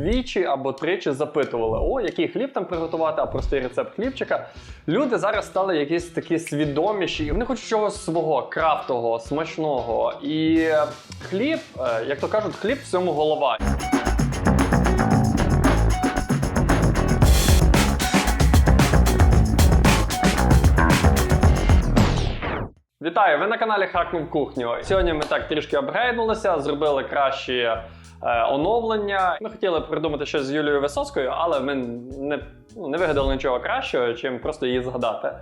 двічі або тричі запитували, о, який хліб там приготувати, а простий рецепт хлібчика. Люди зараз стали якісь такі свідоміші, і вони хочуть чогось свого, крафтового, смачного. І хліб, е, як то кажуть, хліб всьому голова. Вітаю! Ви на каналі Хакнув кухню. Сьогодні ми так трішки апгрейднулися, зробили кращі е, оновлення. Ми хотіли придумати щось з Юлією Висоцькою, але ми не, ну, не вигадали нічого кращого, чим просто її згадати.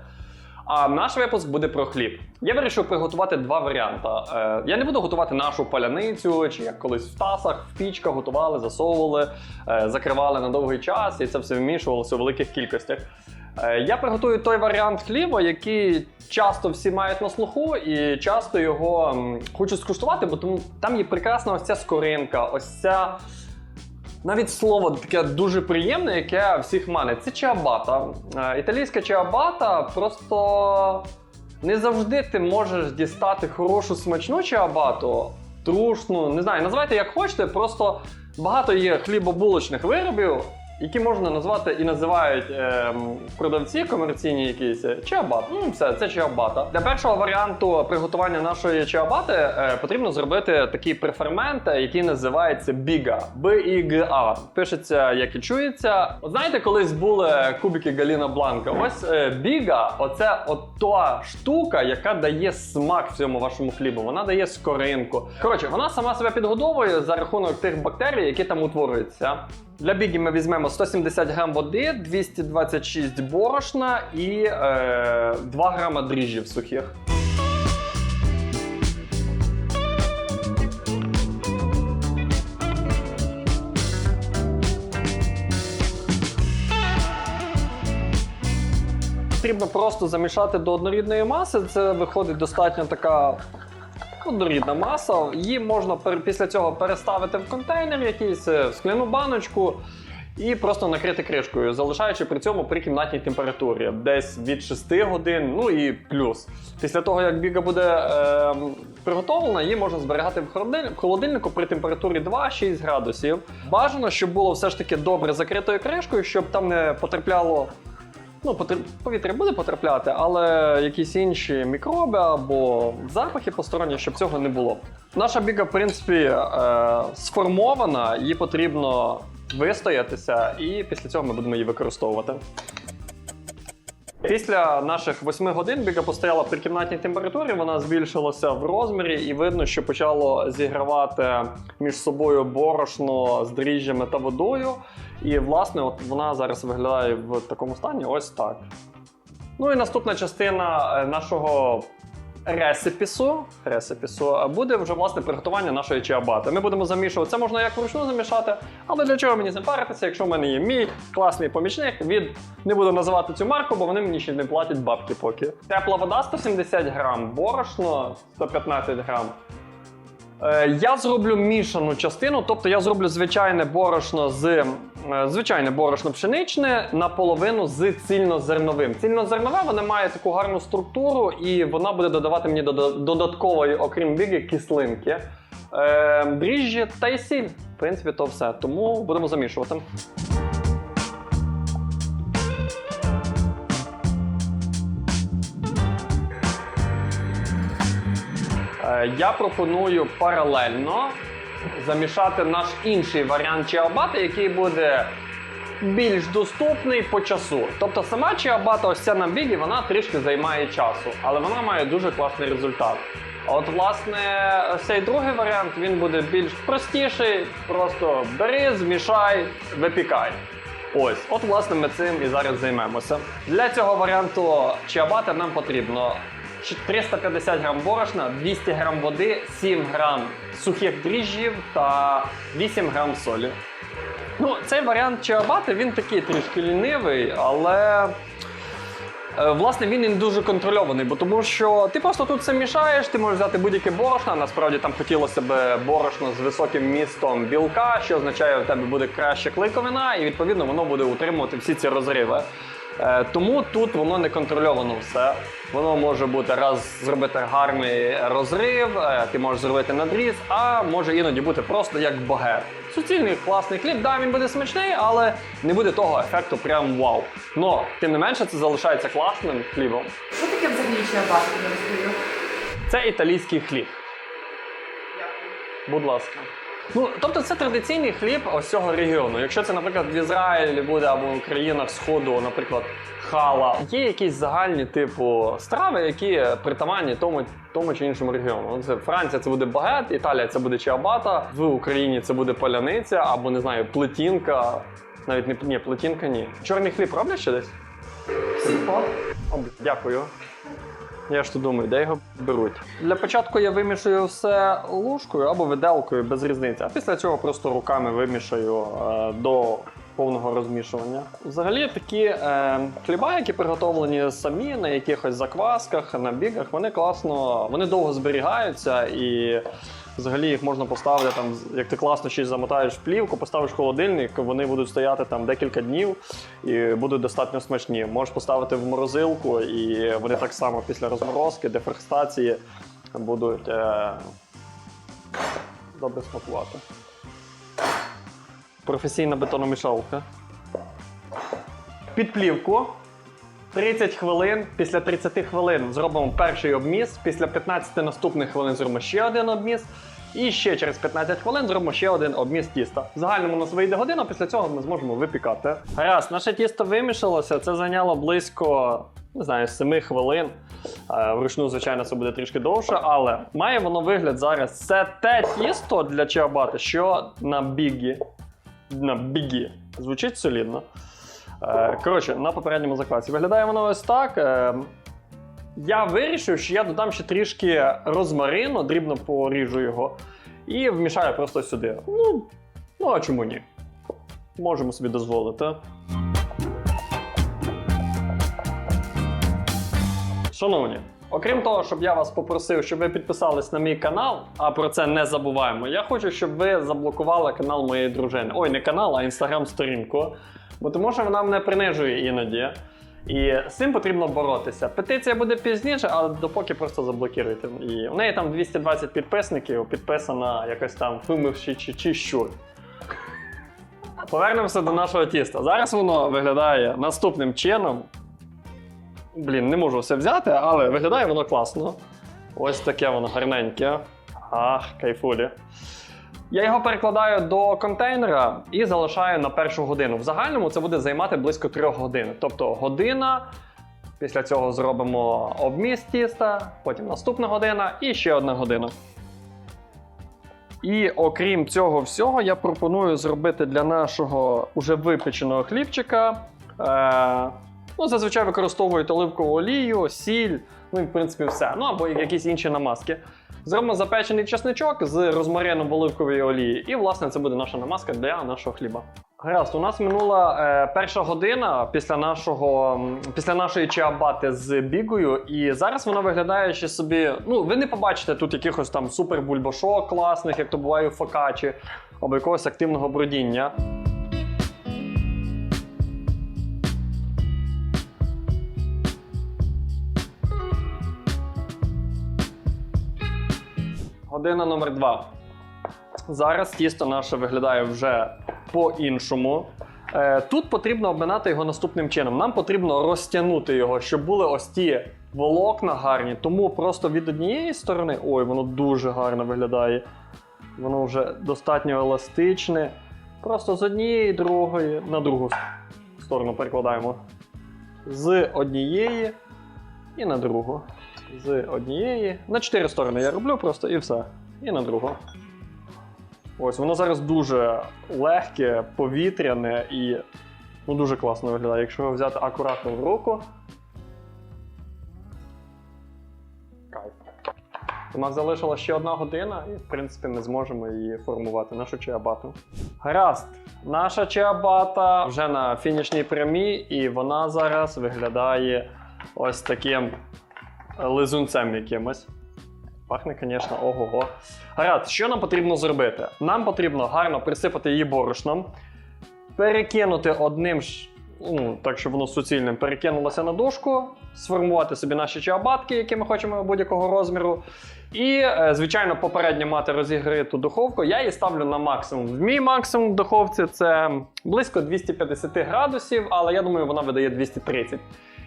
А наш випуск буде про хліб. Я вирішив приготувати два варіанти. Е, я не буду готувати нашу паляницю, чи як колись в тасах, в пічках готували, засовували, е, закривали на довгий час, і це все вмішувалося у великих кількостях. Е, Я приготую той варіант хліба, який часто всі мають на слуху, і часто його м, хочуть скуштувати, бо тому там є прекрасна ось ця скоринка, ось ця. Навіть слово таке дуже приємне, яке всіх манить. Це чиабата. Е, Італійська чиабата просто не завжди ти можеш дістати хорошу смачну чиабату, трушну, не знаю, називайте як хочете, просто багато є хлібобулочних виробів, які можна назвати і називають ем, продавці комерційні якісь е, чиабат. Ну, все, це чиабата. Для першого варіанту приготування нашої чиабати е, потрібно зробити такий префермент, е, який називається біга. B-I-G-A. Пишеться, як і чується. От знаєте, колись були кубики Галіна Бланка. Ось е, біга, оце от та штука, яка дає смак всьому вашому хлібу. Вона дає скоринку. Коротше, вона сама себе підгодовує за рахунок тих бактерій, які там утворюються. Для бігі ми візьмемо 170 грам води, 226 борошна і е, 2 грама дріжджів сухих. Потрібно просто замішати до однорідної маси. Це виходить достатньо така однорідна маса. Її можна після цього переставити в контейнер якийсь, е, в скляну баночку. І просто накрити кришкою, залишаючи при цьому при кімнатній температурі, десь від 6 годин, ну і плюс. Після того, як біга буде е, приготовлена, її можна зберігати в холодильнику, при температурі 2-6 градусів. Бажано, щоб було все ж таки добре закритою кришкою, щоб там не потрапляло Ну, повітря буде потрапляти, але якісь інші мікроби або запахи посторонні, щоб цього не було. Наша біга, в принципі, е, сформована, її потрібно вистоятися, і після цього ми будемо її використовувати. Після наших 8 годин біга постояла при кімнатній температурі, вона збільшилася в розмірі, і видно, що почало зігравати між собою борошно з дріжджами та водою. І, власне, от вона зараз виглядає в такому стані ось так. Ну і наступна частина е, нашого ресепісу е, буде вже власне приготування нашої чиабати. Ми будемо замішувати. Це можна як вручну замішати, але для чого мені з паритися, якщо в мене є мій класний помічник від не буду називати цю марку, бо вони мені ще не платять бабки поки. Тепла вода 170 грам, борошно 115 грам. Е, Я зроблю мішану частину, тобто я зроблю звичайне борошно з е, звичайне борошно пшеничне наполовину з цільнозерновим. Цільнозернове воно має таку гарну структуру, і вона буде додавати мені додаткової, окрім біги, кислинки. Е, дріжджі та й сіль. В принципі, то все. Тому будемо замішувати. Я пропоную паралельно замішати наш інший варіант чиабати, який буде більш доступний по часу. Тобто сама чиабата, ось ця на бігі, вона трішки займає часу, але вона має дуже класний результат. От, власне, цей другий варіант він буде більш простіший. Просто бери, змішай, випікай. Ось, от власне ми цим і зараз займемося. Для цього варіанту чиабати нам потрібно 350 грам борошна, 200 грам води, 7 грам сухих дріжджів та 8 грам солі. Ну, цей варіант чиабати, він такий трішки лінивий, але е, власне він не дуже контрольований, бо тому що ти просто тут все мішаєш, ти можеш взяти будь-яке борошно. Насправді там хотілося б борошно з високим містом білка, що означає, що в тебе буде краща клейковина, і відповідно воно буде утримувати всі ці розриви. Е, тому тут воно не контрольовано все. Воно може бути раз зробити гарний розрив, е, ти можеш зробити надріз, а може іноді бути просто як багет. Суцільний класний хліб, да, він буде смачний, але не буде того ефекту прям вау. Но тим не менше це залишається класним хлібом. Що таке взагалі чиабата, тобі розповів? Це італійський хліб. Будь ласка. Ну, тобто це традиційний хліб ось цього регіону. Якщо це, наприклад, в Ізраїлі буде або в країнах Сходу, наприклад, хала, є якісь загальні типу страви, які притаманні тому, тому чи іншому регіону. Ну, Це Франція це буде багет, Італія це буде чиабата, в Україні це буде паляниця або не знаю, плетінка. Навіть не ні, плетінка ні. Чорний хліб роблять ще десь? Сільпо. Дякую. Я ж то думаю, де його беруть. Для початку я вимішую все ложкою або виделкою без різниці, а після цього просто руками вимішаю е, до повного розмішування. Взагалі такі е, хліба, які приготовлені самі на якихось заквасках, на бігах, вони класно, вони довго зберігаються і. Взагалі їх можна поставити там, як ти класно щось замотаєш в плівку, поставиш холодильник, вони будуть стояти там декілька днів і будуть достатньо смачні. Можеш поставити в морозилку, і вони так само після розморозки, дефростації будуть е- добре смакувати. Професійна бетономішалка. Під плівку. 30 хвилин. Після 30 хвилин зробимо перший обміс. Після 15 наступних хвилин зробимо ще один обміс. І ще через 15 хвилин зробимо ще один обміс тіста. В загальному у нас вийде година, після цього ми зможемо випікати. Гаразд, наше тісто вимішалося. Це зайняло близько не знаю, 7 хвилин. Е, Вручну, звичайно, це буде трішки довше, але має воно вигляд зараз. Це те тісто для чиабати, що на бігі. На бігі. Звучить солідно. Е, Коротше, на попередньому закладці. Виглядає воно ось так. Е, Я вирішив, що я додам ще трішки розмарину, дрібно поріжу його і вмішаю просто сюди. Ну, ну а чому ні? Можемо собі дозволити. Шановні, окрім того, щоб я вас попросив, щоб ви підписались на мій канал, а про це не забуваємо. Я хочу, щоб ви заблокували канал моєї дружини. Ой, не канал, а інстаграм-сторінку. Бо тому що вона мене принижує іноді. І з цим потрібно боротися. Петиція буде пізніше, але допоки просто заблокируйте її. У неї там 220 підписників, підписана якось там вимивши чи, чи щур. Повернемося до нашого тіста. Зараз воно виглядає наступним чином. Блін, не можу все взяти, але виглядає воно класно. Ось таке воно гарненьке. Ах, кайфулі. Я його перекладаю до контейнера і залишаю на першу годину. В загальному це буде займати близько трьох годин. Тобто година. Після цього зробимо обміс тіста, потім наступна година і ще одна година. І окрім цього всього, я пропоную зробити для нашого уже випеченого хлібчика. Е, ну, зазвичай використовують оливкову олію, сіль, ну і в принципі все. Ну або якісь інші намазки. Зробимо запечений чесничок з розмарином в оливковій олії, і власне це буде наша намазка для нашого хліба. Гаразд, у нас минула е, перша година після нашого після нашої чиабати з бігою, і зараз вона виглядає ще собі. Ну, ви не побачите тут якихось там супер бульбашок класних, як то буває у фокачі, або якогось активного бродіння. Година номер два. Зараз тісто наше виглядає вже по-іншому. Е, Тут потрібно обминати його наступним чином. Нам потрібно розтягнути його, щоб були ось ті волокна гарні. Тому просто від однієї сторони, ой, воно дуже гарно виглядає. Воно вже достатньо еластичне. Просто з однієї другої на другу сторону перекладаємо. З однієї і на другу. З однієї. На чотири сторони я роблю просто і все. І на другу. Ось воно зараз дуже легке, повітряне і ну, дуже класно виглядає. Якщо його взяти акуратно в руку. Кайф. У нас залишила ще одна година, і в принципі ми зможемо її формувати, нашу чиабату. Гаразд, наша чиабата вже на фінішній прямій, і вона зараз виглядає ось таким лизунцем якимось. Пахне, звісно, ого-го. Гаразд, що нам потрібно зробити? Нам потрібно гарно присипати її борошном, перекинути одним ш- ну, так, щоб воно суцільним перекинулося на дошку, сформувати собі наші чиабатки, які ми хочемо будь-якого розміру. І, е, звичайно, попередньо мати розігріту духовку. Я її ставлю на максимум. В мій максимум в духовці це близько 250 градусів, але я думаю, вона видає 230.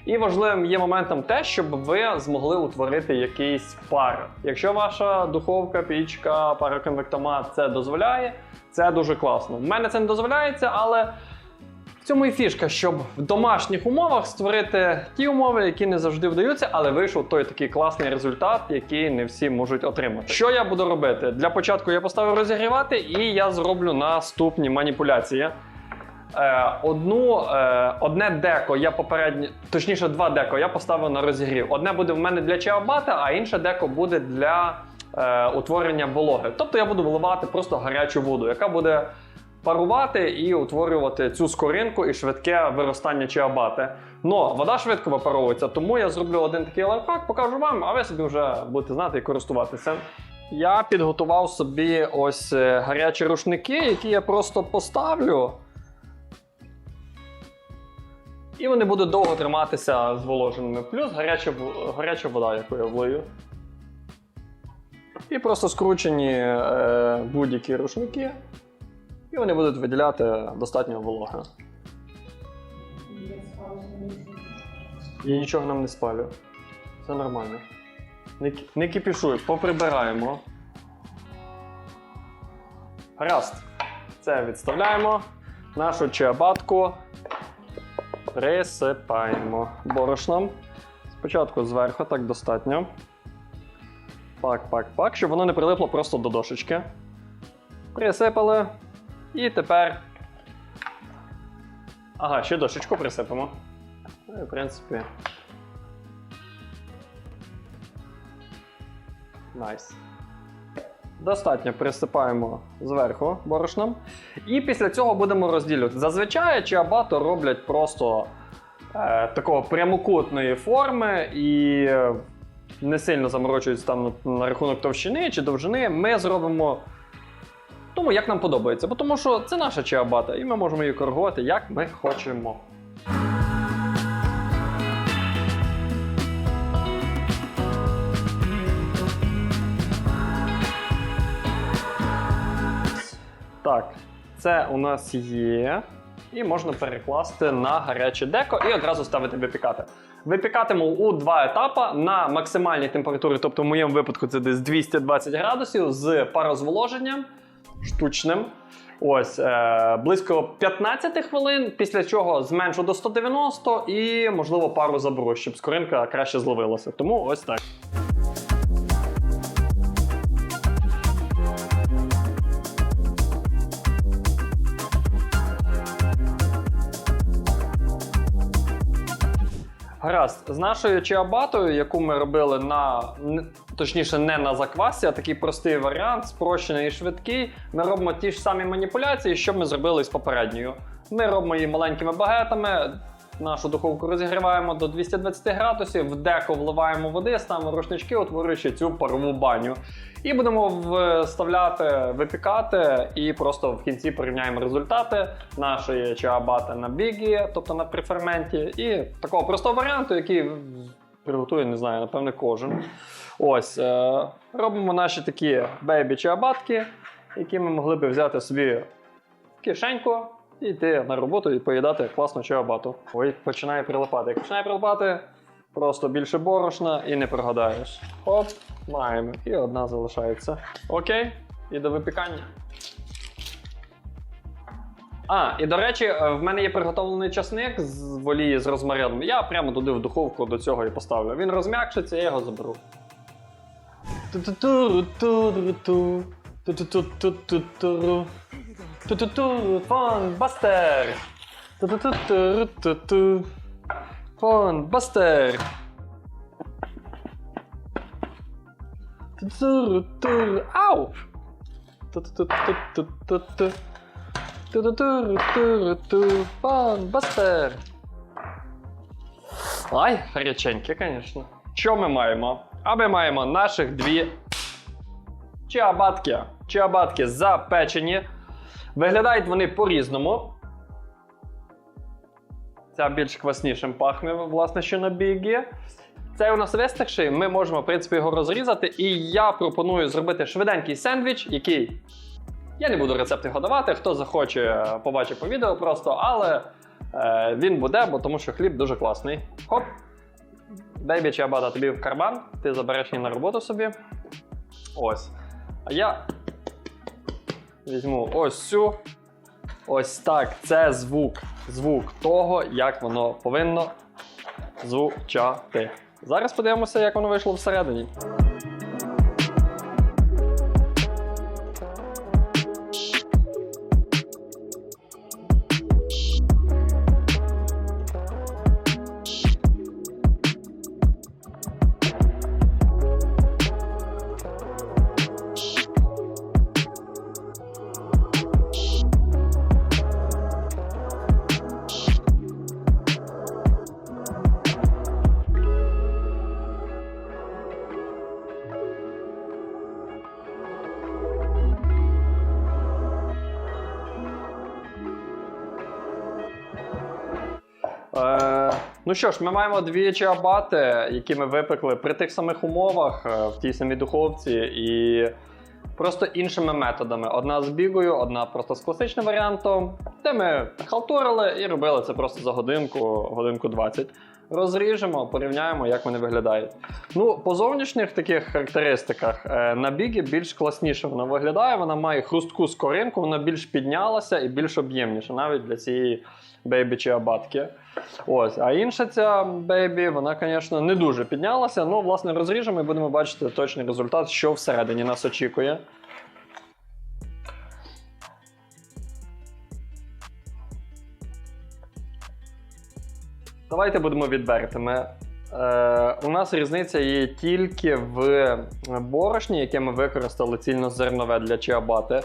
І важливим є моментом те, щоб ви змогли утворити якийсь пар. Якщо ваша духовка, пічка, пароконвектомат це дозволяє, це дуже класно. У мене це не дозволяється, але в цьому і фішка, щоб в домашніх умовах створити ті умови, які не завжди вдаються, але вийшов той такий класний результат, який не всі можуть отримати. Що я буду робити? Для початку я поставив розігрівати, і я зроблю наступні маніпуляції. Е, одну, е, одне деко я попередньо, точніше, два деко я поставив на розігрів. Одне буде в мене для чиабата, а інше деко буде для е, утворення вологи. Тобто я буду вливати просто гарячу воду, яка буде парувати і утворювати цю скоринку і швидке виростання чиабати. Но вода швидко випаровується, тому я зроблю один такий лайфхак, покажу вам, а ви собі вже будете знати і користуватися. Я підготував собі ось е, гарячі рушники, які я просто поставлю. І вони будуть довго триматися зволоженими. Плюс гаряча, гаряча вода, яку я влию. І просто скручені е, будь-які рушники. І вони будуть виділяти достатньо вологи. Я нічого нам не спалю. Все нормально. Не, не кипішуй, поприбираємо. Гаразд. Це відставляємо. Нашу чиабатку присипаємо борошном. Спочатку зверху, так достатньо. Пак, пак, пак, щоб воно не прилипло просто до дошечки. Присипали. І тепер. Ага, ще дошечку присипемо. Ну, в принципі. Найс. Достатньо присипаємо зверху борошном. І після цього будемо розділювати. Зазвичай чиабато роблять просто е, такого прямокутної форми і не сильно заморочуються там на рахунок товщини чи довжини. Ми зробимо тому, як нам подобається. Бо тому що це наша чиабата, і ми можемо її коригувати, як ми хочемо. Так, це у нас є. І можна перекласти на гаряче деко і одразу ставити випікати. Випікатиму у два етапи на максимальній температурі, тобто в моєму випадку це десь 220 градусів з парозволоженням штучним. Ось е, близько 15 хвилин, після чого зменшу до 190 і, можливо, пару заберу, щоб скоринка краще зловилася. Тому ось так. Гаразд, з нашою чиабатою, яку ми робили на точніше, не на заквасі, а такий простий варіант, спрощений і швидкий. Ми робимо ті ж самі маніпуляції, що ми зробили з попередньою. Ми робимо її маленькими багетами. Нашу духовку розігріваємо до 220 градусів, в деко вливаємо води, ставимо рушнички, утворюючи цю парову баню. І будемо вставляти, випікати, і просто в кінці порівняємо результати нашої чиабати на бігі, тобто на преферменті, і такого простого варіанту, який приготує, не знаю, напевне, кожен. Ось е, робимо наші такі бейбі чиабатки, які ми могли би взяти собі в кишеньку і йти на роботу і поїдати класну чиабату. Ой, починає прилипати. Як починає прилипати, просто більше борошна і не прогадаєш. Оп, маємо. І одна залишається. Окей, і до випікання. А, і до речі, е, в мене є приготовлений часник з в олії з розмарином. Я прямо туди в духовку до цього і поставлю. Він розм'якшиться, я його заберу. Ту-ту-ту-ру-ту-ру-ту. Ту-ту-ту-ту-ту-ру. Ту-ту-ту, фон бастер. Ту-ту-ту-ру-ту-ту. Фон бастер. Ту-ту-ру-ту. Ау! Ту-ту-ту-ту-ту-ту. Ту-ту-ту-ру-ту-ру-ту. Фон бастер. Ай, гаряченьке, звісно. Що ми маємо? А ми маємо наших дві чиабатки. Чиабатки запечені. Виглядають вони по-різному. Ця більш кваснішим пахне, власне, що на бігі. Цей у нас вистигший, ми можемо, в принципі, його розрізати. І я пропоную зробити швиденький сендвіч, який. Я не буду рецепт його давати, хто захоче, побачить по відео просто, але е, він буде, бо тому що хліб дуже класний. Хоп! Бейбі чи абада тобі в карман, ти забереш її на роботу собі. Ось. А я візьму ось цю. Ось так. Це звук. Звук того, як воно повинно звучати. Зараз подивимося, як воно вийшло всередині. Е, ну що ж, ми маємо дві чиабати, які ми випекли при тих самих умовах, е, в тій самій духовці, і просто іншими методами. Одна з бігою, одна просто з класичним варіантом, де ми халтурили і робили це просто за годинку, годинку 20. Розріжемо, порівняємо, як вони виглядають. Ну, по зовнішніх таких характеристиках е, на бігі більш класніше вона виглядає. Вона має хрустку скоринку, вона більш піднялася і більш об'ємніша, навіть для цієї бейбі чи абатки. Ось, а інша ця бейбі, вона, звісно, не дуже піднялася. Ну, власне, розріжемо і будемо бачити точний результат, що всередині нас очікує. Давайте будемо відвертими. Е, у нас різниця є тільки в борошні, яке ми використали цільнозернове для чиабати.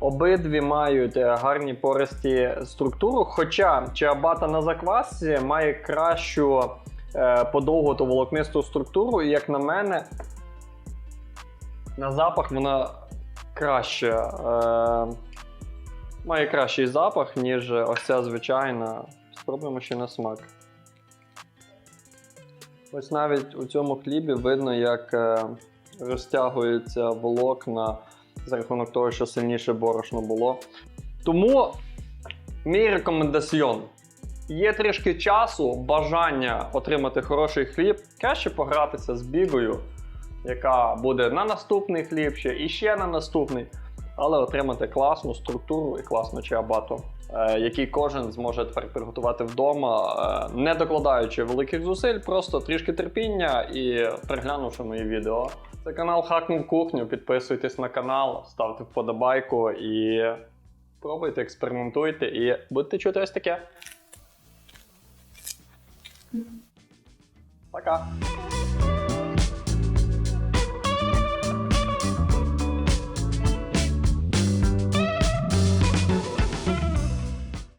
Обидві мають е, гарні пористі структуру, хоча чиабата на заквасці має кращу е, подовготу волокнисту структуру, і як на мене, на запах вона краще. Е, має кращий запах, ніж ось ця звичайна. Спробуємо ще на смак. Ось навіть у цьому хлібі видно, як е, розтягуються волокна за рахунок того, що сильніше борошно було. Тому мій рекомендаціон. Є трішки часу, бажання отримати хороший хліб, краще погратися з бігою, яка буде на наступний хліб ще і ще на наступний, але отримати класну структуру і класну чиабату, е, який кожен зможе тепер приготувати вдома, е, не докладаючи великих зусиль, просто трішки терпіння і переглянувши мої відео. Це канал Хакнув кухню. Підписуйтесь на канал, ставте вподобайку і пробуйте, експериментуйте і будете чути ось таке. Пока!